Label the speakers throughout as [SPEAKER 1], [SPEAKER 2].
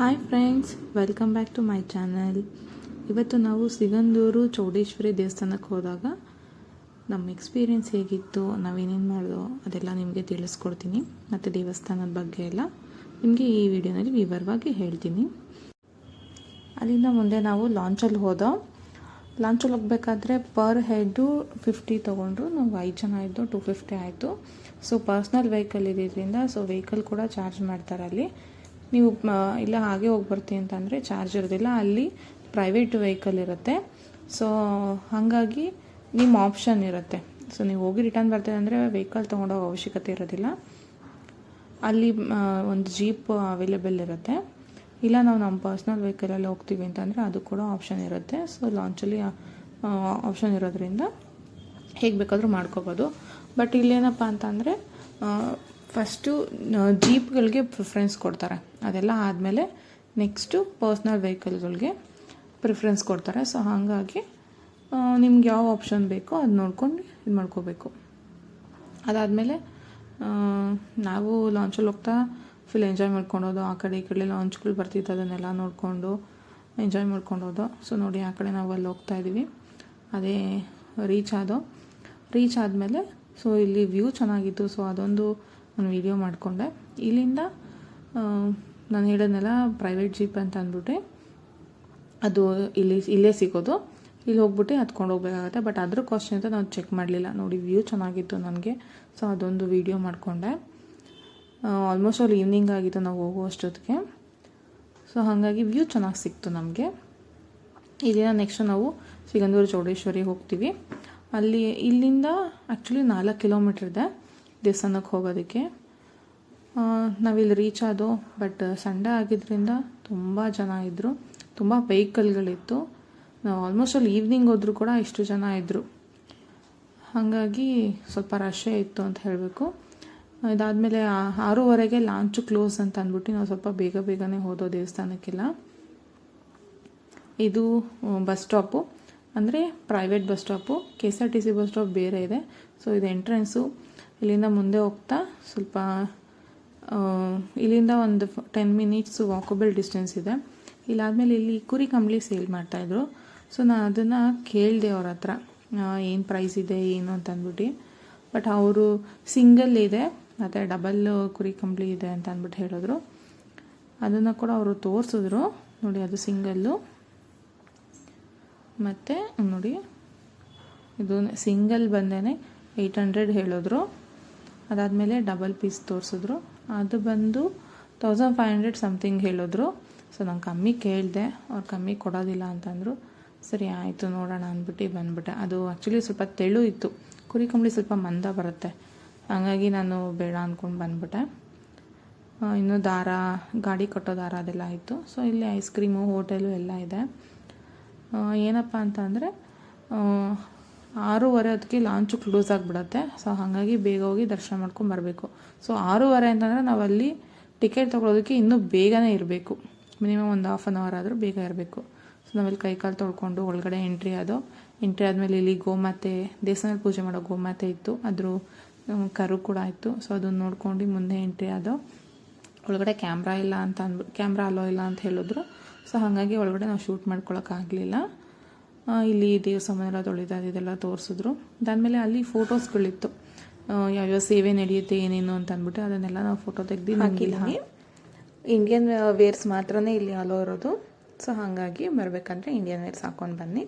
[SPEAKER 1] Hi friends welcome back to my channel ಇವತ್ತು ನಾವು ಸಿಗಂದೂರು ಚೌಡೇಶ್ವರಿ ದೇವಸ್ಥಾನಕ್ಕೆ ಹೋದಾಗ ನಮ್ಮ ಎಕ್ಸ್ಪೀರಿಯೆನ್ಸ್ ಹೇಗಿತ್ತು, ನಾವೇನೇನು ಮಾಡಿದೋ ಅದೆಲ್ಲ ನಿಮಗೆ ತಿಳಿಸ್ಕೊಡ್ತೀನಿ, ಮತ್ತು ದೇವಸ್ಥಾನದ ಬಗ್ಗೆ ಎಲ್ಲ ನಿಮಗೆ ಈ ವಿಡಿಯೋನಲ್ಲಿ ವಿವರವಾಗಿ ಹೇಳ್ತೀನಿ. ಅಲ್ಲಿಂದ ಮುಂದೆ ನಾವು ಲಾಂಚಲ್ಲಿ ಹೋದೋ ಲಾಂಚಲ್ಲಿ ಹೋಗಬೇಕಾದ್ರೆ ಪರ್ ಹೆಡ್ಡು ಫಿಫ್ಟಿ ತೊಗೊಂಡ್ರು, ನಾವು ಐದು ಜನ ಇದ್ದು ಟು ಫಿಫ್ಟಿ ಆಯಿತು. ಸೊ ಪರ್ಸ್ನಲ್ ವೆಹಿಕಲ್ ಇರೋದ್ರಿಂದ ಸೊ ವೆಹಿಕಲ್ ಕೂಡ ಚಾರ್ಜ್ ಮಾಡ್ತಾರೆ ಅಲ್ಲಿ. ನೀವು ಇಲ್ಲ ಹಾಗೆ ಹೋಗಿ ಬರ್ತೀನಿ ಅಂತಂದರೆ ಚಾರ್ಜ್ ಇರೋದಿಲ್ಲ. ಅಲ್ಲಿ ಪ್ರೈವೇಟ್ ವೆಹಿಕಲ್ ಇರುತ್ತೆ. ಸೊ ಹಾಗಾಗಿ ನಿಮ್ಮ ಆಪ್ಷನ್ ಇರುತ್ತೆ. ಸೊ ನೀವು ಹೋಗಿ ರಿಟರ್ನ್ ಬರ್ತೀವಿ ಅಂದರೆ ವೆಹಿಕಲ್ ತೊಗೊಂಡೋಗೋ ಅವಶ್ಯಕತೆ ಇರೋದಿಲ್ಲ. ಅಲ್ಲಿ ಒಂದು ಜೀಪ್ ಅವೈಲೇಬಲ್ ಇರುತ್ತೆ. ಇಲ್ಲ ನಾವು ನಮ್ಮ ಪರ್ಸ್ನಲ್ ವೆಹಿಕಲಲ್ಲಿ ಹೋಗ್ತೀವಿ ಅಂತಂದರೆ ಅದು ಕೂಡ ಆಪ್ಷನ್ ಇರುತ್ತೆ. ಸೊ ಲಾಂಚಲ್ಲಿ ಆಪ್ಷನ್ ಇರೋದ್ರಿಂದ ಹೇಗೆ ಬೇಕಾದರೂ ಮಾಡ್ಕೋಬೋದು. ಬಟ್ ಇಲ್ಲೇನಪ್ಪ ಅಂತಂದರೆ ಫಸ್ಟು ಜೀಪ್ಗಳಿಗೆ ಪ್ರಿಫರೆನ್ಸ್ ಕೊಡ್ತಾರೆ. ಅದೆಲ್ಲ ಆದಮೇಲೆ ನೆಕ್ಸ್ಟು ಪರ್ಸ್ನಲ್ ವೆಹಿಕಲ್ಗಳಿಗೆ ಪ್ರಿಫರೆನ್ಸ್ ಕೊಡ್ತಾರೆ. ಸೊ ಹಾಗಾಗಿ ನಿಮ್ಗೆ ಯಾವ ಆಪ್ಷನ್ ಬೇಕೋ ಅದು ನೋಡ್ಕೊಂಡು ಇದು ಮಾಡ್ಕೋಬೇಕು. ಅದಾದಮೇಲೆ ನಾವು ಲಾಂಚಲ್ಲಿ ಹೋಗ್ತಾ ಫುಲ್ ಎಂಜಾಯ್ ಮಾಡ್ಕೊಂಡೋದು, ಆ ಕಡೆ ಈ ಕಡೆ ಲಾಂಚ್ಗಳು ಬರ್ತಿತ್ತು, ಅದನ್ನೆಲ್ಲ ನೋಡಿಕೊಂಡು ಎಂಜಾಯ್ ಮಾಡ್ಕೊಂಡೋದು. ಸೊ ನೋಡಿ ಆ ಕಡೆ ನಾವು ಅಲ್ಲಿ ಹೋಗ್ತಾ ಇದ್ದೀವಿ ಅದೇ ರೀಚ್ ಆದೋ ರೀಚ್ ಆದಮೇಲೆ ಸೊ ಇಲ್ಲಿ ವ್ಯೂ ಚೆನ್ನಾಗಿತ್ತು. ಸೊ ಅದೊಂದು ನಾನು ವಿಡಿಯೋ ಮಾಡಿಕೊಂಡೆ. ಇಲ್ಲಿಂದ ನಾನು ಹೇಳೋದ್ನೆಲ್ಲ ಪ್ರೈವೇಟ್ ಜೀಪ್ ಅಂತ ಅಂದ್ಬಿಟ್ಟು. ಅದು ಇಲ್ಲಿ, ಇಲ್ಲೇ ಸಿಗೋದು. ಇಲ್ಲಿ ಹೋಗ್ಬಿಟ್ಟು, ಹತ್ಕೊಂಡು ಹೋಗ್ಬೇಕಾಗತ್ತೆ. ಬಟ್ ಅದ್ರ ಕಾಸ್ಟ್ ಅಂತ ನಾನು ಚೆಕ್ ಮಾಡಲಿಲ್ಲ. ನೋಡಿ ವ್ಯೂ ಚೆನ್ನಾಗಿತ್ತು ನನಗೆ. ಸೊ ಅದೊಂದು ವಿಡಿಯೋ ಮಾಡಿಕೊಂಡೆ. ಆಲ್ಮೋಸ್ಟ್ ಅಲ್ಲಿ ಈವ್ನಿಂಗ್ ಆಗಿತ್ತು ನಾವು ಹೋಗೋ ಅಷ್ಟೊತ್ತಿಗೆ ಸೊ ಹಾಗಾಗಿ ವ್ಯೂ ಚೆನ್ನಾಗಿ ಸಿಕ್ತು ನಮಗೆ. ಇಲ್ಲಿನ ನೆಕ್ಸ್ಟ್ ನಾವು ಸಿಗಂದೂರು ಚೌಡೇಶ್ವರಿ ಹೋಗ್ತೀವಿ. ಅಲ್ಲಿ, ಇಲ್ಲಿಂದ ಆ್ಯಕ್ಚುಲಿ ನಾಲ್ಕು ಕಿಲೋಮೀಟ್ರ್ ಇದೆ. ದೇವಸ್ಥಾನಕ್ಕೆ ಹೋಗೋದಕ್ಕೆ. ನಾವಿಲ್ಲಿ ರೀಚ್ ಆದೋ ಬಟ್ ಸಂಡೇ ಆಗಿದ್ದರಿಂದ ತುಂಬ ಜನ ಇದ್ದರು ತುಂಬ ವೆಹಿಕಲ್ಗಳಿತ್ತು ನಾವು ಆಲ್ಮೋಸ್ಟ್ ಅಲ್ಲಿ ಈವ್ನಿಂಗ್ ಹೋದರೂ ಕೂಡ ಇಷ್ಟು ಜನ ಇದ್ದರು ಹಾಗಾಗಿ ಸ್ವಲ್ಪ ರಶೇ ಇತ್ತು ಅಂತ ಹೇಳಬೇಕು. ಇದಾದಮೇಲೆ ಆರೂವರೆಗೆ ಲಾಂಚು ಕ್ಲೋಸ್ ಅಂತ ಅಂದ್ಬಿಟ್ಟು ನಾವು ಸ್ವಲ್ಪ ಬೇಗ ಬೇಗನೆ ಹೋದೋ ದೇವಸ್ಥಾನಕ್ಕೆಲ್ಲ. ಇದು ಬಸ್ ಸ್ಟಾಪು ಅಂದರೆ private bus stop K S R T C bus stop ಬೇರೆ ಇದೆ. ಸೊ ಇದು ಎಂಟ್ರೆನ್ಸು ಇಲ್ಲಿಂದ ಮುಂದೆ ಹೋಗ್ತಾ ಸ್ವಲ್ಪ ಇಲ್ಲಿಂದ ಒಂದು ಟೆನ್ ಮಿನಿಟ್ಸ್ ವಾಕಬಲ್ ಡಿಸ್ಟೆನ್ಸ್ ಇದೆ. ಇಲ್ಲಾದಮೇಲೆ ಇಲ್ಲಿ ಕುರಿ ಕಂಬಳಿ ಸೇಲ್ ಮಾಡ್ತಾಯಿದ್ರು ಸೊ ನಾನು ಅದನ್ನು ಕೇಳಿದೆ ಅವ್ರ ಹತ್ರ. ಏನು ಪ್ರೈಸ್ ಇದೆ, ಏನು ಅಂತ ಅಂದ್ಬಿಟ್ಟು. ಬಟ್ ಅವರು ಸಿಂಗಲ್ ಇದೆ, ಮತ್ತು ಡಬಲ್ ಕುರಿ ಕಂಬಳಿ ಇದೆ ಅಂತ ಅಂದ್ಬಿಟ್ಟು ಹೇಳಿದ್ರು. ಅದನ್ನು ಕೂಡ ಅವರು ತೋರಿಸಿದ್ರು. ನೋಡಿ, ಅದು ಸಿಂಗಲ್ಲು ಮತ್ತು, ನೋಡಿ, ಇದು ಸಿಂಗಲ್ ಬಂದೇ ಏಯ್ಟ್ ಹಂಡ್ರೆಡ್ ಹೇಳಿದ್ರು. ಅದಾದಮೇಲೆ ಡಬಲ್ ಪೀಸ್ ತೋರಿಸಿದ್ರು. ಅದು ಬಂದು ತೌಸಂಡ್ ಫೈವ್ ಹಂಡ್ರೆಡ್ ಸಮಥಿಂಗ್ ಹೇಳಿದ್ರು. ಸೊ ನಾನು ಕಮ್ಮಿ ಕೇಳಿದೆ. ಅವ್ರು ಕಮ್ಮಿ ಕೊಡೋದಿಲ್ಲ ಅಂತಂದರು. ಸರಿ, ಆಯಿತು, ನೋಡೋಣ ಅಂದ್ಬಿಟ್ಟು ಬಂದ್ಬಿಟ್ಟೆ. ಅದು ಆ್ಯಕ್ಚುಲಿ ಸ್ವಲ್ಪ ತೆಳು ಇತ್ತು. ಕುರಿ ಕಂಬಳಿ ಸ್ವಲ್ಪ ಮಂದ ಬರುತ್ತೆ. ಹಾಗಾಗಿ ನಾನು ಬೇಡ ಅಂದ್ಕೊಂಡು ಬಂದ್ಬಿಟ್ಟೆ. ಇನ್ನು ದಾರ, ಗಾಡಿ ಕಟ್ಟೋ ದಾರ ಅದೆಲ್ಲ ಇತ್ತು ಸೊ ಇಲ್ಲಿ ಐಸ್ ಕ್ರೀಮು ಹೋಟೆಲು ಎಲ್ಲ ಇದೆ. ಏನಪ್ಪ ಅಂತ ಅಂದರೆ ಆರೂವರೆ ಅದಕ್ಕೆ ಲಾಂಚು ಕ್ಲೋಸ್ ಆಗಿಬಿಡತ್ತೆ. ಸೊ ಹಾಗಾಗಿ ಬೇಗ ಹೋಗಿ ದರ್ಶನ ಮಾಡ್ಕೊಂಡು ಬರಬೇಕು. ಸೊ ಆರೂವರೆ ಅಂತಂದರೆ ನಾವಲ್ಲಿ ಟಿಕೆಟ್ ತೊಗೊಳೋದಕ್ಕೆ ಇನ್ನೂ ಬೇಗನೆ ಇರಬೇಕು. ಮಿನಿಮಮ್ ಒಂದು ಹಾಫ್ ಆನ್ ಅವರ್ ಆದರೂ ಬೇಗ ಇರಬೇಕು. ಸೊ ನಾವಲ್ಲಿ ಕೈ ಕಾಲು ತೊಳ್ಕೊಂಡು ಒಳಗಡೆ ಎಂಟ್ರಿ ಆದೋ ಎಂಟ್ರಿ ಆದಮೇಲೆ ಇಲ್ಲಿ ಗೋಮಾತೆ, ದೇವಸ್ಥಾನದಲ್ಲಿ ಪೂಜೆ ಮಾಡೋ ಗೋಮಾತೆ ಇತ್ತು. ಅದ್ರ ಕರು ಕೂಡ ಇತ್ತು. ಸೊ ಅದನ್ನು ನೋಡ್ಕೊಂಡು ಮುಂದೆ ಎಂಟ್ರಿ ಆದೋ ಒಳಗಡೆ ಕ್ಯಾಮ್ರಾ ಇಲ್ಲ ಅಂತ ಅಂದ್ಬಿಟ್ಟು ಕ್ಯಾಮ್ರಾ ಅಲೋ ಇಲ್ಲ ಅಂತ ಹೇಳಿದ್ರು. ಸೊ ಹಾಗಾಗಿ ಒಳಗಡೆ ನಾವು ಶೂಟ್ ಮಾಡ್ಕೊಳಕ್ಕಾಗಲಿಲ್ಲ ಇಲ್ಲಿ ದೇವ್ರ ಸಾಮಾನೆಲ್ಲ ತೊಳೆದ ಇದೆಲ್ಲ ತೋರಿಸಿದ್ರು. ಅದಾದಮೇಲೆ ಅಲ್ಲಿ ಫೋಟೋಸ್ಗಳಿತ್ತು. ಯಾವ ಯಾವ್ಯಾವ ಸೇವೆ ನಡೆಯುತ್ತೆ ಏನೇನು ಅಂತ ಅಂದ್ಬಿಟ್ಟು ಅದನ್ನೆಲ್ಲ ನಾವು ಫೋಟೋ ತೆಗ್ದು ಹಾಕಿಲ್ಲ. ಇಂಡಿಯನ್ ವೇರ್ಸ್ ಮಾತ್ರನೇ ಇಲ್ಲಿ ಅಲೋ ಇರೋದು. ಸೊ ಹಾಗಾಗಿ ಬರಬೇಕಂದ್ರೆ ಇಂಡಿಯನ್ ವೇರ್ಸ್ ಹಾಕೊಂಡು ಬನ್ನಿ.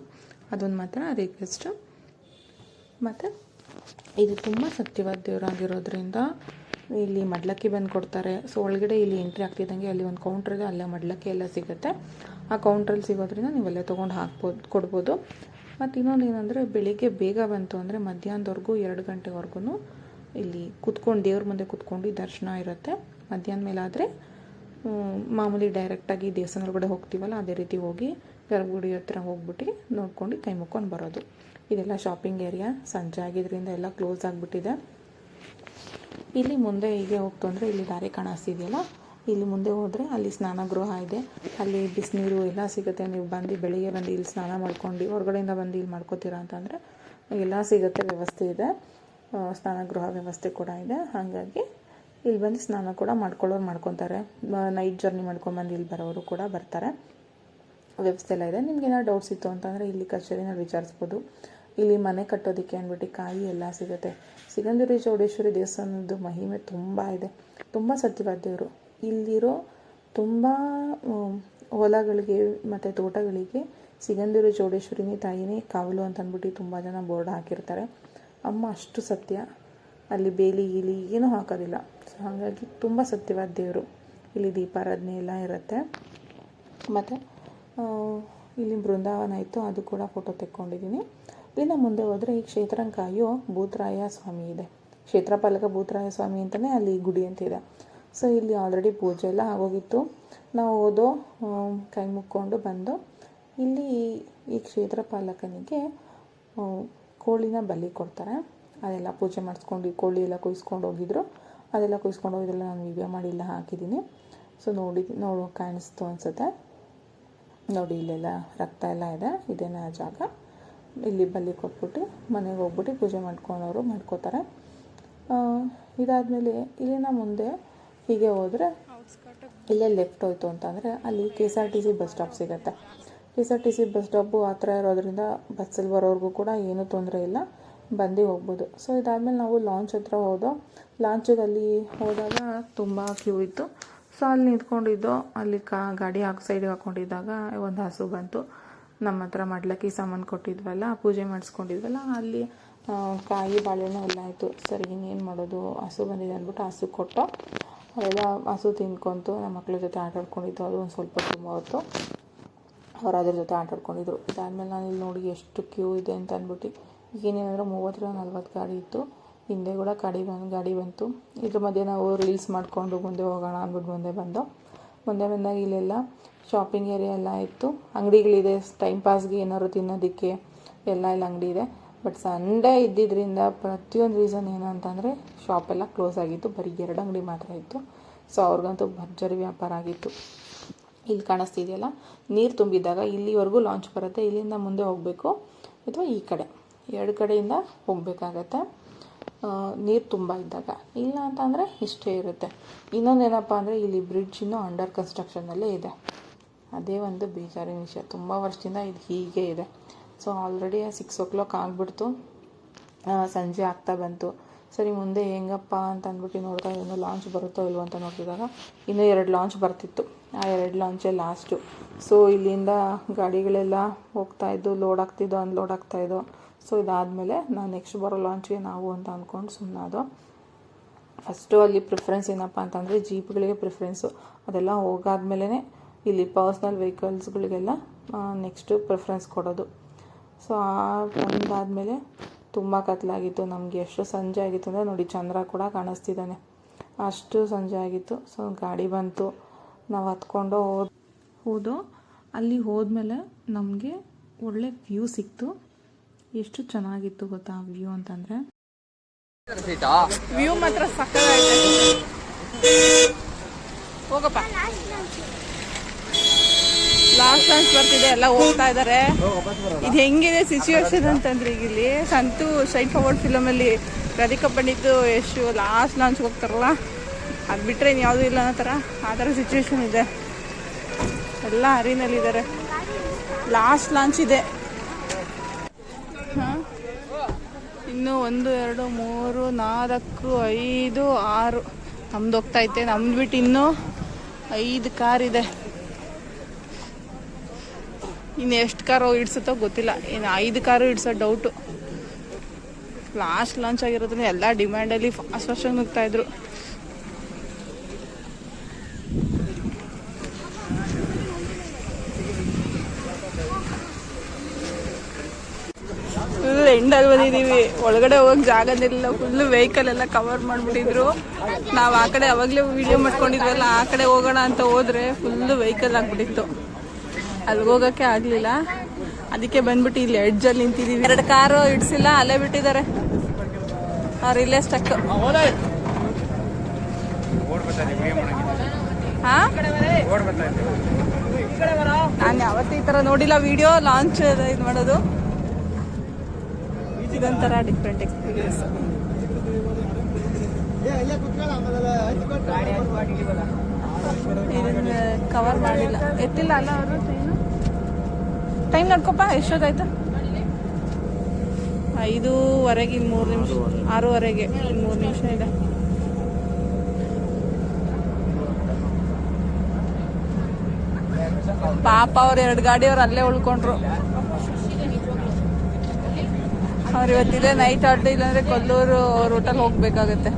[SPEAKER 1] ಅದೊಂದು ಮಾತ್ರ ರಿಕ್ವೆಸ್ಟು ಮತ್ತು ಇದು ತುಂಬ ಸತ್ಯವಾದ ದೇವರಾಗಿರೋದ್ರಿಂದ ಇಲ್ಲಿ ಮಡ್ಲಕ್ಕಿ ಬಂದು ಕೊಡ್ತಾರೆ ಸೊ ಒಳಗಡೆ ಇಲ್ಲಿ ಎಂಟ್ರಿ ಆಗ್ತಿದ್ದಂಗೆ ಅಲ್ಲಿ ಒಂದು ಕೌಂಟ್ರ್ ಇದೆ ಅಲ್ಲೇ ಮಡ್ಲಕ್ಕಿ ಎಲ್ಲ ಸಿಗುತ್ತೆ. ಆ ಕೌಂಟ್ರಲ್ಲಿ ಸಿಗೋದ್ರಿಂದ ನೀವೆಲ್ಲ ತೊಗೊಂಡು ಹಾಕ್ಬೋದು, ಕೊಡ್ಬೋದು. ಮತ್ತು ಇನ್ನೊಂದು ಏನಂದರೆ ಬೆಳಿಗ್ಗೆ ಬೇಗ ಬಂತು ಅಂದರೆ ಮಧ್ಯಾಹ್ನದವರೆಗೂ ಎರಡು ಗಂಟೆವರೆಗೂ ಇಲ್ಲಿ ಕುತ್ಕೊಂಡು, ದೇವ್ರ ಮುಂದೆ ಕುತ್ಕೊಂಡು ದರ್ಶನ ಇರುತ್ತೆ. ಮಧ್ಯಾಹ್ನ ಮೇಲೆ ಆದರೆ ಮಾಮೂಲಿ ಡೈರೆಕ್ಟಾಗಿ ದೇವಸ್ಥಾನ ಒಳಗಡೆ ಹೋಗ್ತೀವಲ್ಲ, ಅದೇ ರೀತಿ ಹೋಗಿ ಗರ್ಭಗುಡಿ ಹತ್ರ ಹೋಗ್ಬಿಟ್ಟು ನೋಡ್ಕೊಂಡು ಕೈ ಮುಕ್ಕೊಂಡು ಬರೋದು. ಇದೆಲ್ಲ ಶಾಪಿಂಗ್ ಏರಿಯಾ ಸಂಜೆ ಆಗಿದ್ದರಿಂದ ಎಲ್ಲ ಕ್ಲೋಸ್ ಆಗಿಬಿಟ್ಟಿದೆ. ಇಲ್ಲಿ ಮುಂದೆ ಹೀಗೆ ಹೋಗ್ತು ಅಂದರೆ ಇಲ್ಲಿ ದಾರಿ ಕಾಣಿಸ್ತಿದೆಯಲ್ಲ ಇಲ್ಲಿ ಮುಂದೆ ಹೋದರೆ ಅಲ್ಲಿ ಸ್ನಾನ ಗೃಹ ಇದೆ. ಅಲ್ಲಿ ಬಿಸಿನೀರು ಎಲ್ಲ ಸಿಗುತ್ತೆ. ನೀವು ಬಂದು ಬೆಳಿಗ್ಗೆ ಬಂದು ಇಲ್ಲಿ ಸ್ನಾನ ಮಾಡ್ಕೊಂಡು ಹೊರಗಡೆಯಿಂದ ಬಂದು ಇಲ್ಲಿ ಮಾಡ್ಕೋತೀರಾ ಅಂತಂದರೆ ಎಲ್ಲ ಸಿಗುತ್ತೆ, ವ್ಯವಸ್ಥೆ ಇದೆ. ಸ್ನಾನ ಗೃಹ ವ್ಯವಸ್ಥೆ ಕೂಡ ಇದೆ. ಹಾಗಾಗಿ ಇಲ್ಲಿ ಬಂದು ಸ್ನಾನ ಕೂಡ ಮಾಡ್ಕೊಳ್ಳೋರು ಮಾಡ್ಕೊತಾರೆ. ನೈಟ್ ಜರ್ನಿ ಮಾಡ್ಕೊಂಬಂದು ಇಲ್ಲಿ ಬರೋರು ಕೂಡ ಬರ್ತಾರೆ. ವ್ಯವಸ್ಥೆ ಎಲ್ಲ ಇದೆ. ನಿಮ್ಗೆ ಏನಾದ್ರು ಡೌಟ್ಸ್ ಇತ್ತು ಅಂತಂದರೆ ಇಲ್ಲಿ ಕಚೇರಿನ ವಿಚಾರಿಸ್ಬೋದು. ಇಲ್ಲಿ ಮನೆ ಕಟ್ಟೋದಕ್ಕೆ ಅಂದ್ಬಿಟ್ಟು ಕಾಯಿ ಎಲ್ಲ ಸಿಗುತ್ತೆ. ಸಿಗಂದೂರಿ ಚೌಡೇಶ್ವರಿ ದೇವಸ್ಥಾನದ ಮಹಿಮೆ ತುಂಬ ಇದೆ. ತುಂಬ ಸತ್ಯವಾದ ದೇವರು. ಇಲ್ಲಿರೋ ತುಂಬ ಹೊಲಗಳಿಗೆ ಮತ್ತು ತೋಟಗಳಿಗೆ ಸಿಗಂದೂರು ಚೌಡೇಶ್ವರಿನಿ ತಾಯಿನೇ ಕಾವಲು ಅಂತ ಅಂದ್ಬಿಟ್ಟು ತುಂಬ ಜನ ಬೋರ್ಡ್ ಹಾಕಿರ್ತಾರೆ. ಅಮ್ಮ ಅಷ್ಟು ಸತ್ಯ. ಅಲ್ಲಿ ಬೇಲಿ ಗೀಲಿ ಏನೂ ಹಾಕೋದಿಲ್ಲ. ಸೊ ಹಾಗಾಗಿ ತುಂಬ ಸತ್ಯವಾದ ದೇವರು. ಇಲ್ಲಿ ದೀಪಾರಾಧನೆ ಎಲ್ಲ ಇರುತ್ತೆ. ಮತ್ತು ಇಲ್ಲಿ ಬೃಂದಾವನ ಇತ್ತು, ಅದು ಕೂಡ ಫೋಟೋ ತೆಕ್ಕೊಂಡಿದ್ದೀನಿ. ಇನ್ನು ಮುಂದೆ ಹೋದರೆ ಈ ಕ್ಷೇತ್ರಂಕಾಯೋ ಭೂತರಾಯ ಸ್ವಾಮಿ ಇದೆ. ಕ್ಷೇತ್ರಪಾಲಕ ಭೂತರಾಯ ಸ್ವಾಮಿ ಅಂತಲೇ ಅಲ್ಲಿ ಗುಡಿ ಅಂತ ಇದೆ. ಸೊ ಇಲ್ಲಿ ಆಲ್ರೆಡಿ ಪೂಜೆ ಎಲ್ಲ ಆಗೋಗಿತ್ತು. ನಾವು ಓದೋ ಕೈ ಮುಕ್ಕೊಂಡು ಬಂದು ಇಲ್ಲಿ ಈ ಕ್ಷೇತ್ರಪಾಲಕನಿಗೆ ಪಾಲಕನಿಗೆ ಕೋಳಿನ ಬಲಿ ಕೊಡ್ತಾರೆ. ಅದೆಲ್ಲ ಪೂಜೆ ಮಾಡಿಸ್ಕೊಂಡು ಕೋಳಿ ಎಲ್ಲ ಕುಯ್ಸ್ಕೊಂಡು ಹೋಗಿದ್ರು. ಅದೆಲ್ಲ ಕುಯ್ಸ್ಕೊಂಡು ಹೋಗಿದ್ರೆ ನಾನು ವಿಡಿಯೋ ಮಾಡಿ ಎಲ್ಲ ಹಾಕಿದ್ದೀನಿ. ಸೊ ನೋಡಿ, ನೋಡು ಕಾಣಿಸ್ತು ಅನಿಸುತ್ತೆ. ನೋಡಿ, ಇಲ್ಲೆಲ್ಲ ರಕ್ತ ಎಲ್ಲ ಇದೆ. ಇದೇನೇ ಜಾಗ. ಇಲ್ಲಿ ಬಲಿ ಕೊಟ್ಬಿಟ್ಟು ಮನೆಗೆ ಹೋಗ್ಬಿಟ್ಟು ಪೂಜೆ ಮಾಡ್ಕೊಳೋರು ಮಾಡ್ಕೋತಾರೆ. ಇದಾದಮೇಲೆ ಇಲ್ಲಿನ ಮುಂದೆ ಹೀಗೆ ಹೋದರೆ ಇಲ್ಲೇ ಲೆಫ್ಟ್ ಹೋಯ್ತು ಅಂತಂದರೆ ಅಲ್ಲಿ K S R T C bus stop ಸಿಗುತ್ತೆ. K S R T C bus stop ಆ ಥರ ಇರೋದ್ರಿಂದ ಬಸ್ಸಲ್ಲಿ ಬರೋರಿಗೂ ಕೂಡ ಏನೂ ತೊಂದರೆ ಇಲ್ಲ. ಬಂದು ಹೋಗ್ಬೋದು. ಸೊ ಇದಾದಮೇಲೆ ನಾವು ಲಾಂಚ್ ಹತ್ರ ಹೋದೋ ಲಾಂಚಲ್ಲಿ ಹೋದಾಗ ತುಂಬ ಕ್ಯೂ ಇತ್ತು. ಸೊ ಅಲ್ಲಿ ನಿಂತ್ಕೊಂಡಿದ್ದೋ ಅಲ್ಲಿ ಕಾ ಗಾಡಿ ಹಾಕಿ ಸೈಡಿಗೆ ಹಾಕ್ಕೊಂಡಿದ್ದಾಗ ಒಂದು ಹಸು ಬಂತು. ನಮ್ಮ ಹತ್ರ ಮಡ್ಲಕ್ಕಿ ಸಾಮಾನು ಕೊಟ್ಟಿದ್ವಲ್ಲ ಪೂಜೆ ಮಾಡಿಸ್ಕೊಂಡಿದ್ವಲ್ಲ ಅಲ್ಲಿ ಕಾಯಿ ಬಾಳೆಹಣ್ಣು ಎಲ್ಲ ಆಯಿತು. ಸರಿ ಇನ್ನೇನು ಮಾಡೋದು? ಹಸು ಬಂದಿದೆ ಅಂದ್ಬಿಟ್ಟು ಹಸು ಕೊಟ್ಟು ಅವೆಲ್ಲ ಹಸು ತಿನ್ಕೊಂತು ನಮ್ಮ ಮಕ್ಳ ಜೊತೆ ಆಟ ಆಡ್ಕೊಂಡಿದ್ದು ಅದು ಒಂದು ಸ್ವಲ್ಪ ತುಂಬ ಹೊತ್ತು. ಅವ್ರು ಅದ್ರ ಜೊತೆ ಆಟ ಆಡ್ಕೊಂಡಿದ್ರು. ಇದಾದಮೇಲೆ ನಾನು ಇಲ್ಲಿ ನೋಡಿ ಎಷ್ಟು ಕ್ಯೂ ಇದೆ ಅಂತ ಅಂದ್ಬಿಟ್ಟು ಈಗೇನೇನಂದ್ರೆ ಮೂವತ್ತರಿಂದ ನಲ್ವತ್ತು ಗಾಡಿ ಇತ್ತು. ಹಿಂದೆ ಕೂಡ ಗಾಡಿ ಬಂದು, ಗಾಡಿ ಬಂತು. ಇದ್ರ ಮಧ್ಯೆ ನಾವು ರೀಲ್ಸ್ ಮಾಡಿಕೊಂಡು ಮುಂದೆ ಹೋಗೋಣ ಅಂದ್ಬಿಟ್ಟು ಮುಂದೆ ಬಂದು. ಮುಂದೆ ಬಂದಾಗ ಇಲ್ಲೆಲ್ಲ ಶಾಪಿಂಗ್ ಏರಿಯಾ ಎಲ್ಲ ಇತ್ತು. ಅಂಗಡಿಗಳಿದೆ ಟೈಮ್ ಪಾಸ್ಗೆ ಏನಾದ್ರು ತಿನ್ನೋದಕ್ಕೆ ಎಲ್ಲ ಇಲ್ಲಿ ಅಂಗಡಿ ಇದೆ. ಬಟ್ ಸಂಡೇ ಇದ್ದಿದ್ದರಿಂದ ಪ್ರತಿಯೊಂದು ರೀಸನ್ ಏನು ಅಂತಂದರೆ ಶಾಪೆಲ್ಲ ಕ್ಲೋಸ್ ಆಗಿತ್ತು. ಬರೀ ಎರಡು ಅಂಗಡಿ ಮಾತ್ರ ಇತ್ತು. ಸೊ ಅವ್ರಿಗಂತೂ ಭರ್ಜರಿ ವ್ಯಾಪಾರ ಆಗಿತ್ತು. ಇಲ್ಲಿ ಕಾಣಿಸ್ತಿದೆಯಲ್ಲ? ನೀರು ತುಂಬಿದ್ದಾಗ ಇಲ್ಲಿವರೆಗೂ ಲಾಂಚ್ ಬರುತ್ತೆ. ಇಲ್ಲಿಂದ ಮುಂದೆ ಹೋಗಬೇಕು. ಅಥವಾ ಈ ಕಡೆ. ಎರಡು ಕಡೆಯಿಂದ ಹೋಗಬೇಕಾಗತ್ತೆ. ನೀರು ತುಂಬ ಇದ್ದಾಗ. ಇಲ್ಲ ಅಂತಂದರೆ ಇಷ್ಟೇ ಇರುತ್ತೆ. ಇನ್ನೊಂದು ಏನಪ್ಪ ಅಂದರೆ ಇಲ್ಲಿ ಬ್ರಿಡ್ಜ್ ಇನ್ನೂ ಅಂಡರ್ ಕನ್ಸ್ಟ್ರಕ್ಷನಲ್ಲೇ ಇದೆ. ಅದೇ ಒಂದು ಬೇಜಾರಿನ ವಿಷಯ. ತುಂಬ ವರ್ಷದಿಂದ ಇದು ಹೀಗೆ ಇದೆ. So already six o'clock ಆಗಿಬಿಡ್ತು. ಸಂಜೆ ಆಗ್ತಾ ಬಂತು. ಸರಿ, ಮುಂದೆ ಹೆಂಗಪ್ಪ ಅಂತ ಅಂದ್ಬಿಟ್ಟು ನೋಡ್ತಾ ಇನ್ನು ಲಾಂಚ್ ಬರುತ್ತೋ ಇಲ್ವೋ ಅಂತ ನೋಡಿದಾಗ ಇನ್ನೂ ಎರಡು ಲಾಂಚ್ ಬರ್ತಿತ್ತು. ಆ ಎರಡು ಲಾಂಚೇ ಲಾಸ್ಟು ಸೊ ಇಲ್ಲಿಂದ ಗಾಡಿಗಳೆಲ್ಲ ಹೋಗ್ತಾ ಇದ್ದು ಲೋಡ್ ಆಗ್ತಿದ್ದು ಅನ್ಲೋಡ್ ಆಗ್ತಾಯಿದ್ದು ಸೊ ಇದಾದಮೇಲೆ ನಾನು ನೆಕ್ಸ್ಟ್ ಬರೋ ಲಾಂಚ್ಗೆ ನಾವು ಅಂತ ಅಂದ್ಕೊಂಡು ಸುಮ್ಮನಾದು ಫಸ್ಟು ಅಲ್ಲಿ ಪ್ರಿಫರೆನ್ಸ್ ಏನಪ್ಪ ಅಂತಂದರೆ ಜೀಪ್ಗಳಿಗೆ ಪ್ರಿಫರೆನ್ಸು ಅದೆಲ್ಲ ಹೋಗಾದ್ಮೇಲೆ ಇಲ್ಲಿ ಪರ್ಸ್ನಲ್ ವೆಹಿಕಲ್ಸ್ಗಳಿಗೆಲ್ಲ ನೆಕ್ಸ್ಟು ಪ್ರಿಫರೆನ್ಸ್ ಕೊಡೋದು. ಸೊ ಆ ಒಂದಾದಮೇಲೆ ತುಂಬ ಕತ್ಲಾಗಿತ್ತು. ನಮಗೆ ಎಷ್ಟು ಸಂಜೆ ಆಗಿತ್ತು ಅಂದರೆ ನೋಡಿ ಚಂದ್ರ ಕೂಡ ಕಾಣಿಸ್ತಿದ್ದಾನೆ. ಅಷ್ಟು ಸಂಜೆ ಆಗಿತ್ತು. ಸೊ ಗಾಡಿ ಬಂತು. ನಾವು ಹತ್ಕೊಂಡು ಹೋದ್, ಹೋದೋ. ಅಲ್ಲಿ ಹೋದ್ಮೇಲೆ ನಮಗೆ ಒಳ್ಳೆ ವ್ಯೂ ಸಿಕ್ತು. ಎಷ್ಟು ಚೆನ್ನಾಗಿತ್ತು ಗೊತ್ತಾ ವ್ಯೂ ಅಂತಂದರೆ?
[SPEAKER 2] ವ್ಯೂ ಮಾತ್ರ ಸಕ್ಕತ್ತಾಗಿದೆ. ಹೋಗಪ್ಪ. ಲಾಸ್ಟ್ ಲಾಂಚ್ ಬರ್ತಿದೆ ಎಲ್ಲ ಹೋಗ್ತಾ ಇದ್ದಾರೆ ಇದು ಹೆಂಗಿದೆ ಸಿಚುವೇಶನ್ ಅಂತಂದ್ರೆ ಈಗ ಇಲ್ಲಿ? ಸಂತು ಸ್ಟ್ರೈಟ್ ಫಾರ್ವರ್ಡ್ ಫಿಲಮಲ್ಲಿ ರಾಧಿಕಾ ಪಂಡಿತು ಎಷ್ಟು ಲಾಸ್ಟ್ ಲಾಂಚ್ ಹೋಗ್ತಾರಲ್ಲ? ಅದು ಬಿಟ್ಟರೆ ಇನ್ನು ಯಾವುದೂ ಇಲ್ಲ ಅನ್ನೋ ಥರ ಆ ಥರ ಸಿಚುವೇಶನ್ ಇದೆ. ಎಲ್ಲ ಹರಿನಲ್ಲಿದ್ದಾರೆ ಲಾಸ್ಟ್ ಲಾಂಚ್ ಇದೆ. ಹಾಂ? ಇನ್ನು ಒಂದು, ಎರಡು, ಮೂರು, ನಾಲ್ಕು, ಐದು, ಆರು. ನಮ್ದು ಹೋಗ್ತಾ ಐತೆ. ನಮ್ದು ಬಿಟ್ಟು ಇನ್ನೂ ಐದು ಕಾರ್ ಇದೆ. ಇನ್ನು ಎಷ್ಟು ಕಾರು ಇಡ್ಸುತ್ತೋ ಗೊತ್ತಿಲ್ಲ. ಇನ್ನು ಐದು ಕಾರು ಇಡ್ಸೋ ಡೌಟು ಲಾಸ್ಟ್ ಲಾಂಚ್ ಆಗಿರೋದ್ರಿಂದ ಎಲ್ಲ ಡಿಮ್ಯಾಂಡಲ್ಲಿ ಫಾಸ್ಟ್ ಫಾಸ್ಟಾಗಿ ನುಗ್ತಾ ಇದ್ರು. ಫುಲ್ ಎಂಡಲ್ಲಿ ಬಂದಿದ್ದೀವಿ ಒಳಗಡೆ ಹೋಗಕ್ ಜಾಗದಿಲ್ಲ ಫುಲ್ ವೆಹಿಕಲ್ ಎಲ್ಲ ಕವರ್ ಮಾಡ್ಬಿಟ್ಟಿದ್ರು. ನಾವು ಆ ಕಡೆ ಅವಾಗಲೇ ವಿಡಿಯೋ ಮಾಡ್ಕೊಂಡಿದ್ವಲ್ಲ, ಆ ಕಡೆ ಹೋಗೋಣ ಅಂತ ಹೋದ್ರೆ ಫುಲ್ ವೆಹಿಕಲ್ ಆಗ್ಬಿಟ್ಟಿತ್ತು. ಅಲ್ಲಿಗೆ ಹೋಗಕ್ಕೆ ಆಗ್ಲಿಲ್ಲ. ಅದಕ್ಕೆ ಬಂದ್ಬಿಟ್ಟು ಇಲ್ಲಿ ಎಡ್ಜಲ್ಲಿ ನಿಂತಿದೀವಿ. ಎರಡು ಕಾರು ಇಡ್ಸಿಲ್ಲ ಅಲ್ಲೇ ಬಿಟ್ಟಿದ್ದಾರೆ. ಅವ್ರು ಇಲ್ಲೇ ಸ್ಟಕ್ ನಾನು ಯಾವತ್ತೂ ಈ ಥರ ನೋಡಿಲ್ಲ. ವಿಡಿಯೋ ಲಾಂಚ್ ಇದು ಮಾಡೋದು. ಇದೊಂಥರ ಡಿಫ್ರೆಂಟ್ ಎಕ್ಸ್ಪೀರಿಯನ್ಸ್ ಕವರ್ ಮಾಡಿಲ್ಲ. ಎತ್ತಿಲ್ಲ ಅಲ್ಲ ಅವರು? ಟೈಮ್ ನೋಡ್ಕೊಪ್ಪ, ಎಷ್ಟೊತ್ತಾಯ್ತು? ಐದೂವರೆಗೆ ಇನ್ನು ಮೂರು ನಿಮಿಷ, ಆರೂವರೆಗೆ ಇನ್ನು ಮೂರು ನಿಮಿಷ ಇದೆ. ಪಾಪ ಅವ್ರು ಎರಡು ಗಾಡಿ ಅವ್ರು ಅಲ್ಲೇ ಉಳ್ಕೊಂಡ್ರು. ಅವ್ರು ಇವತ್ತಿದೆ ನೈಟ್ ಆಟ ಇಲ್ಲಾಂದ್ರೆ ಕೊಲ್ಲೂರು ರೂಟಲ್ಲಿ ಹೋಗ್ಬೇಕಾಗತ್ತೆ.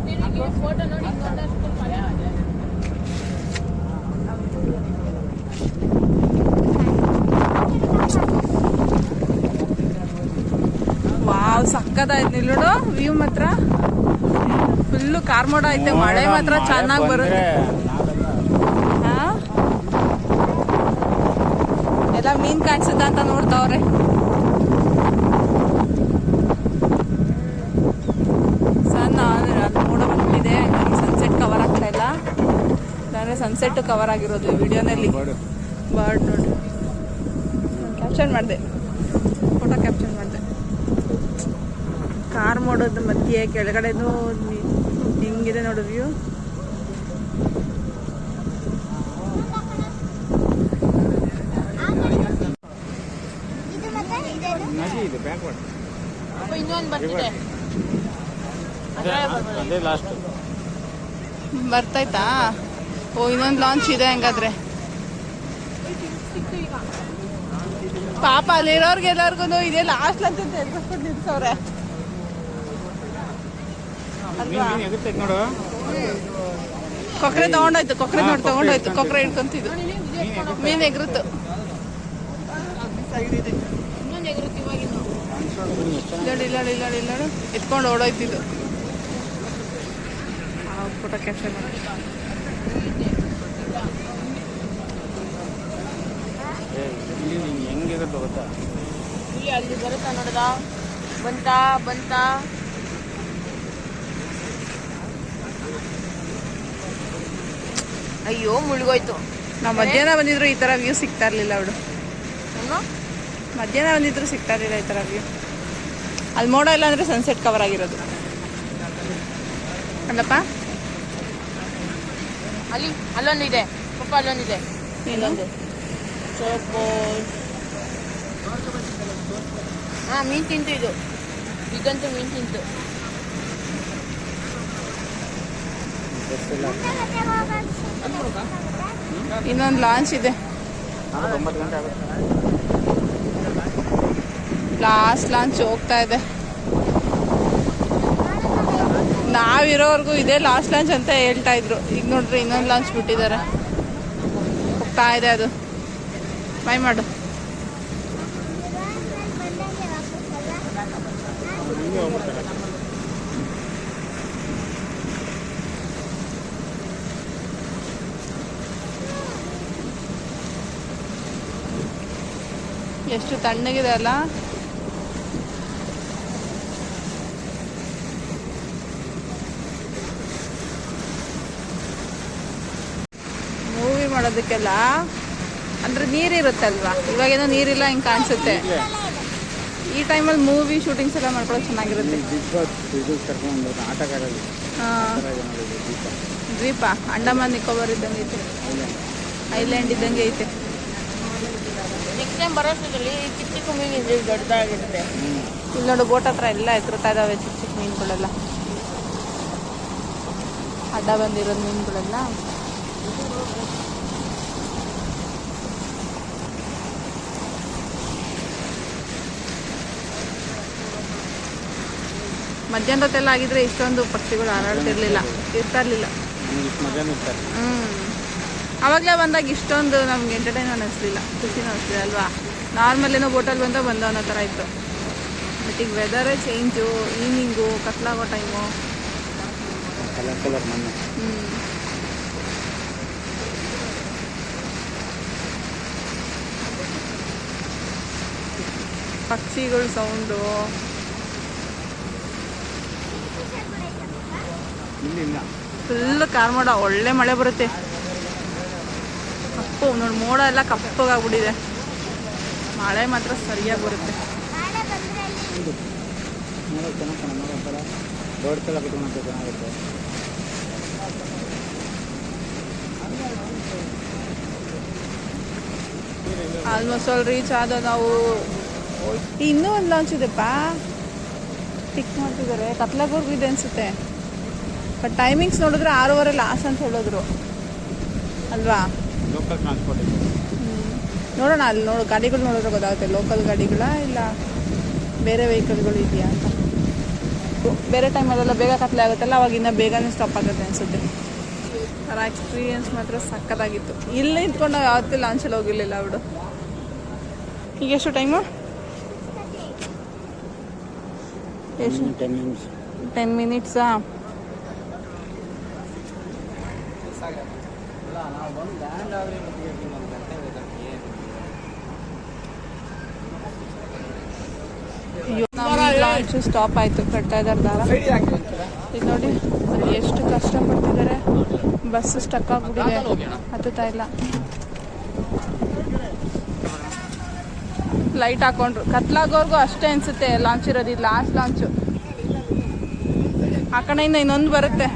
[SPEAKER 2] ಸಕ್ಕದಾಯ್ತು ನಿಲ್ಲೋಡು. ವ್ಯೂ ಮಾತ್ರ. ಫುಲ್ಲು ಕಾರ್ಮೋಡ ಐತೆ. ಮಳೆ ಮಾತ್ರ ಚೆನ್ನಾಗಿ ಬರುತ್ತೆ. ಹಾ? ಎಲ್ಲ ಮೀನ್ ಕಾಣಿಸುತ್ತ ಅಂತ ನೋಡ್ತಾವ್ರೆ ಸಣ್ಣ ಮೂಡ ಹಂಗಾಗಿ ಸನ್ಸೆಟ್ ಕವರ್ ಆಗ್ತಾ ಇಲ್ಲ. ಇಲ್ಲಾಂದ್ರೆ ಸನ್ಸೆಟ್ ಕವರ್ ಆಗಿರೋದು ವಿಡಿಯೋನಲ್ಲಿ. ಬರ್ಡ್. ನೋಡಿ. ಕ್ಯಾಪ್ಚರ್ ಮಾಡಿದೆ. ಫೋಟೋ ಕ್ಯಾಪ್ಚರ್ ಮಾಡಿದೆ. ಮಾಡೋದು ಮಧ್ಯೆ ಕೆಳಗಡೆನೂ ನಿ- ಹಿಂಗಿದೆ ನೋಡು ವ್ಯೂ
[SPEAKER 3] ನದಿ ಇದೆ ಬ್ಯಾಕ್ವರ್ಡ್.
[SPEAKER 2] ಇನ್ನೊಂದು ಬರ್ತಿದೆ.
[SPEAKER 3] ಅದೇ ಲಾಸ್ಟ್
[SPEAKER 2] ಬರ್ತಾಯ್ತಾ? ಓ ಇನ್ನೊಂದು ಲಾಂಚ್ ಇದೆ ಹಂಗಾದ್ರೆ. ಪಾಪ ಅಲ್ಲಿರೋರ್ಗೆಲ್ಲರಿಗೂ ಇದೆ ಇದೇ ಲಾಸ್ಟ್ ಅಂತ ನಿಲ್ಸವ್ರೆ ಅಲ್ವಾ
[SPEAKER 3] ಮೀನ್ ಎಗುತ್ತೈತೆ ನೋಡು
[SPEAKER 2] ಕೊಕ್ರೆ ತಗೊಂಡೋಯ್ತು ಕೊಕ್ರೆ ನೋಡಿ ತಗೊಂಡೋಯ್ತು. ಕೊಕ್ರೆ ಹಿಡ್ಕೊಂತಿದ್ದು. ಮೀನ್ ಎಗ್ರುತ್ತು ಇಲ್ಲಾಡಿ ಇಲ್ಲೋಡು ಇಲ್ಲೋಡು ಇಲ್ಲೋಡು ಎತ್ಕೊಂಡು ಓಡೋಯ್ತಿದ್ದು. ಫೋಟೋ ಕ್ಯಾಪ್ಚರ್ ಮಾಡಿ.
[SPEAKER 3] ಹೆಂಗಿರುತ್ತೆ ಗೊತ್ತಾ?
[SPEAKER 4] ಇಲ್ಲಿ ಅಲ್ಲಿ ಬರುತ್ತಾ ನೋಡಿದ ಬಂತಾ ಬಂತ? ಅಯ್ಯೋ ಮುಳುಗೋಯ್ತು.
[SPEAKER 2] ನಾವು ಮಧ್ಯಾಹ್ನ ಬಂದಿದ್ರು ಈ ಥರ ವ್ಯೂ ಸಿಗ್ತಾ ಇರಲಿಲ್ಲ ಅವಳು. ಮಧ್ಯಾಹ್ನ ಬಂದಿದ್ರು ಸಿಗ್ತಾ ಇರಲಿಲ್ಲ ಈ ಥರ ವ್ಯೂ ಅಲ್ಲಿ ಮೋಡ ಇಲ್ಲ ಅಂದರೆ ಸನ್ಸೆಟ್ ಕವರ್ ಆಗಿರೋದು. ಅಲ್ಲಪ್ಪ?
[SPEAKER 4] ಅಲ್ಲಿ ಅಲ್ಲೊಂದಿದೆ. ಪಾಪ ಅಲ್ಲೊಂದಿದೆ.
[SPEAKER 2] ಇನ್ನೊಂದು
[SPEAKER 4] ಸೊಪ್ಪು ಹಾ ಮೀನ್ ತಿಂತು ಇದು. ಇದಂತೂ ಮೀನ್ ತಿಂತು.
[SPEAKER 2] ಇನ್ನೊಂದು ಲಾಂಚ್ ಇದೆ. ಲಾಸ್ಟ್ ಲಾಂಚ್ ಹೋಗ್ತಾ ಇದೆ. ನಾವಿರೋವರೆಗೂ ಇದೇ ಲಾಸ್ಟ್ ಲಾಂಚ್ ಅಂತ ಹೇಳ್ತಾ ಇದ್ರು. ಈಗ ನೋಡ್ರಿ ಇನ್ನೊಂದು ಲಾಂಚ್ ಬಿಟ್ಟಿದ್ದಾರೆ. ಹೋಗ್ತಾ ಇದೆ ಅದು. ಬೈ ಮಾಡು. ಎಷ್ಟು ತಣ್ಣಗಿದೆ ಅಲ್ಲ. ಮೂವಿ ಮಾಡೋದಕ್ಕೆಲ್ಲ? ಅಂದ್ರೆ ನೀರಿರುತ್ತಲ್ವಾ? ಇವಾಗೇನೋ ನೀರಿಲ್ಲ ಹಿಂಗ್ ಕಾಣಿಸುತ್ತೆ. ಈ ಟೈಮಲ್ಲಿ ಮೂವಿ ಶೂಟಿಂಗ್ಸ್ ಎಲ್ಲ ಮಾಡ್ಕೊಳ್ಳೋದು ಚೆನ್ನಾಗಿರುತ್ತೆ. ದ್ವೀಪ ಅಂಡಮಾನ್ ನಿಕೋಬಾರ್ ಇದ್ದಂಗೆ ಐತೆ. ಐಲ್ಯಾಂಡ್ ಇದ್ದಂಗೆ ಐತೆ.
[SPEAKER 4] ನೆಕ್ಸ್ಟ್ ಟೈಮ್ ಬರೋಷ್ಟರಲ್ಲಿ ಚಿಕ್ಕ ಚಿಕ್ಕ ಮೀನು ಇದೆ ದೊಡ್ಡದಾಗಿರುತ್ತೆ.
[SPEAKER 2] ಇಲ್ಲಿ ನೋಡು ಬೋಟ್ ಹತ್ರ ಎಲ್ಲ ಎತ್ತುತ್ತಾ ಇದಾವೆ ಚಿಕ್ಕ ಚಿಕ್ಕ ಮೀನುಗಳೆಲ್ಲ. ಅಡ್ಡ ಬಂದಿರೋ ಮೀನುಗಳೆಲ್ಲ. ಮಧ್ಯಾಹ್ನ ಹೊತ್ತೆಲ್ಲ ಆಗಿದ್ರೆ ಇಷ್ಟೊಂದು ಪಕ್ಷಿಗಳು ಹಾರಾಡ್ತಿರ್ಲಿಲ್ಲ ಇರ್ತಾ ಇರ್ಲಿಲ್ಲ. ಹ್ಮ್. ಅವಾಗಲೇ ಬಂದಾಗ ಇಷ್ಟೊಂದು ನಮ್ಗೆ ಎಂಟರ್ಟೈನ್ ಅನ್ನಿಸ್ಲಿಲ್ಲ ಖುಷಿನೂ ಅನಿಸ್ಲಿಲ್ಲ ಅಲ್ವಾ? ನಾರ್ಮಲ್ ಏನೋ ಬೋಟಲ್ಲಿ ಬಂದ ಬಂದ ಅನ್ನೋ ಥರ ಇತ್ತು. ಬಟ್ ಈಗ ವೆದರೇ ಚೇಂಜು ಈವ್ನಿಂಗು ಕತ್ಲಾಗೋ ಟೈಮು ಹ್ಞೂ ಪಕ್ಷಿಗಳ ಸೌಂಡು ಫುಲ್ ಕಾರ್ಮೋಡ ಒಳ್ಳೆ ಮಳೆ ಬರುತ್ತೆ. ಕಪ್ಪು, ನೋಡಿ ಮೋಡ ಎಲ್ಲ ಕಪ್ಪಗಾಗ್ಬಿಟ್ಟಿದೆ. ಮಳೆ ಮಾತ್ರ ಸರಿಯಾಗಿ ಬರುತ್ತೆ. ಆಲ್ಮೋಸ್ಟ್ ಅಲ್ಲಿ ರೀಚ್ ಆದ ನಾವು ಇನ್ನೂ ಒಂದು ಲಾಂಚ್ ಇದೆಯಪ್ಪ ಪಿಕ್ ಮಾಡ್ತಿದ್ದಾರೆ. ಕತ್ಲಾಗೋರ್ಗು ಇದೆ ಅನಿಸುತ್ತೆ. ಬಟ್ ಟೈಮಿಂಗ್ಸ್ ನೋಡಿದ್ರೆ ಆರೂವರೆ ಲಾಸ್ ಅಂತ ಹೇಳಿದ್ರು. ಅಲ್ವಾ?
[SPEAKER 3] ಲೋಕಲ್ ಟ್ರಾನ್ಸ್ಪೋರ್ಟ್ ಇದೆ
[SPEAKER 2] ನೋಡೋಣ ಅಲ್ಲಿ ನೋಡೋ ಗಾಡಿಗಳು ನೋಡಿದ್ರೆ ಗೊತ್ತಾಗುತ್ತೆ ಲೋಕಲ್ ಗಾಡಿಗಳ ಇಲ್ಲ ಬೇರೆ ವೆಹಿಕಲ್ಗಳು ಇದೆಯಾ ಅಂತ. ಬೇರೆ ಟೈಮಲ್ಲೆಲ್ಲ ಬೇಗ ಕತ್ಲೆ ಆಗುತ್ತಲ್ಲ ಅವಾಗ ಇನ್ನೂ ಬೇಗನೆ ಸ್ಟಾಪ್ ಆಗುತ್ತೆ ಅನಿಸುತ್ತೆ. ಅದರ ಎಕ್ಸ್ಪೀರಿಯನ್ಸ್ ಮಾತ್ರ ಸಕ್ಕತ್ತಾಗಿತ್ತು. ಇಲ್ಲೇ ಇದ್ಕೊಂಡು ನಾವು ಯಾವತ್ತೂ ಲಾಂಚಲ್ಲಿ ಹೋಗಿರಲಿಲ್ಲ ಅವಳು ಈಗ ಎಷ್ಟು ಟೈಮು ಎಷ್ಟು
[SPEAKER 3] ಟೆನ್ ಮಿನಿಟ್ಸ್
[SPEAKER 2] ಟೆನ್ ಮಿನಿಟ್ಸಾ ಲಾಂಚ್ ಸ್ಟಾಪ್ ಆಯಿತು. ಕಟ್ತಾ ಇದ್ದಾರೆ ದಾರ. ಇದು ನೋಡಿ ಎಷ್ಟು ಎಷ್ಟು ಕಷ್ಟಪಡ್ತಿದ್ದಾರೆ. ಬಸ್ ಸ್ಟಕ್ ಆಗ್ಬಿಟ್ಟಿದೆ. ಹತ್ತುತ್ತಾ ಇಲ್ಲ. ಲೈಟ್ ಹಾಕೊಂಡ್ರು. ಕತ್ಲಾಗೋರ್ಗು ಅಷ್ಟೇ ಅನ್ಸುತ್ತೆ. ಲಾಂಚ್ ಇರೋದು ಇದು ಲಾಸ್ಟ್ ಲಾಂಚು ಆ ಕಡೆಯಿಂದ ಇನ್ನೊಂದು ಬರುತ್ತೆ.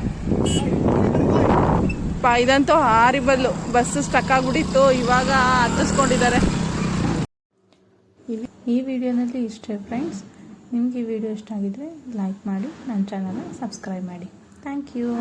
[SPEAKER 2] ಇದಂತೂ ಬದಲು. ಬಸ್ ಸ್ಟಕ್ ಆಗ್ಬಿಟ್ಟಿತ್ತು, ಇವಾಗ ಹತ್ತಿಸ್ಕೊಂಡಿದ್ದಾರೆ.
[SPEAKER 1] ಈ ವಿಡಿಯೋನಲ್ಲಿ ಇಷ್ಟೇ ಫ್ರೆಂಡ್ಸ್ ನಿಮ್ಗೆ ಈ ವಿಡಿಯೋ ಇಷ್ಟ ಆಗಿದ್ರೆ ಲೈಕ್ ಮಾಡಿ ನನ್ನ ಚಾನಲ್ನ ಸಬ್ಸ್ಕ್ರೈಬ್ ಮಾಡಿ. Thank you